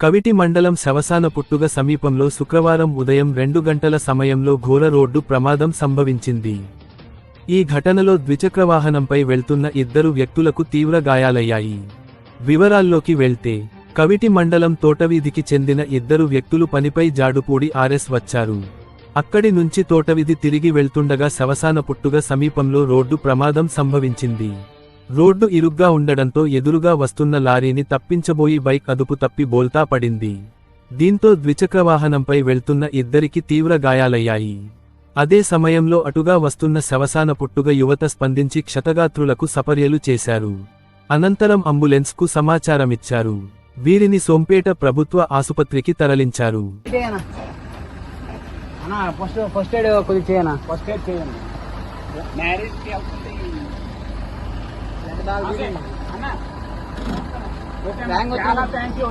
కవిటి మండలం శవసాన పుట్టుగ సమీపంలో శుక్రవారం ఉదయం రెండు గంటల సమయంలో ఘోర రోడ్డు ప్రమాదం సంభవించింది. ఈ ఘటనలో ద్విచక్ర వాహనంపై వెళ్తున్న ఇద్దరు వ్యక్తులకు తీవ్ర గాయాలయ్యాయి. వివరాల్లోకి వెళ్తే కవిటి మండలం తోటవీధికి చెందిన ఇద్దరు వ్యక్తులు పనిపై జాడుపూడి ఆర్ఎస్ వచ్చారు. అక్కడి నుంచి తోటవీధి తిరిగి వెళ్తుండగా శవసాన పుట్టుగ సమీపంలో రోడ్డు ప్రమాదం సంభవించింది. రోడ్డు ఇరుగ్గా ఉండడంతో ఎదురుగా వస్తున్న లారీని తప్పించబోయి బైక్ అదుపు తప్పి బోల్తా పడింది. దీంతో ద్విచక్ర వాహనంపై వెళ్తున్న ఇద్దరికి తీవ్ర గాయాలయ్యాయి. అదే సమయంలో అటుగా వస్తున్న శవసాన పుట్టుగ యువత స్పందించి క్షతగాత్రులకు సపర్యలు చేశారు. అనంతరం అంబులెన్స్కు సమాచారమిచ్చారు. వీరిని సోంపేట ప్రభుత్వ ఆసుపత్రికి తరలించారు. ఫస్ట్ ఫస్ట్ ఎయిడ్ కొద్దిగా చేయనా? ఫస్ట్ ఎయిడ్ చేయండి. మ్యారేజ్ చాలా థ్యాంక్ యూ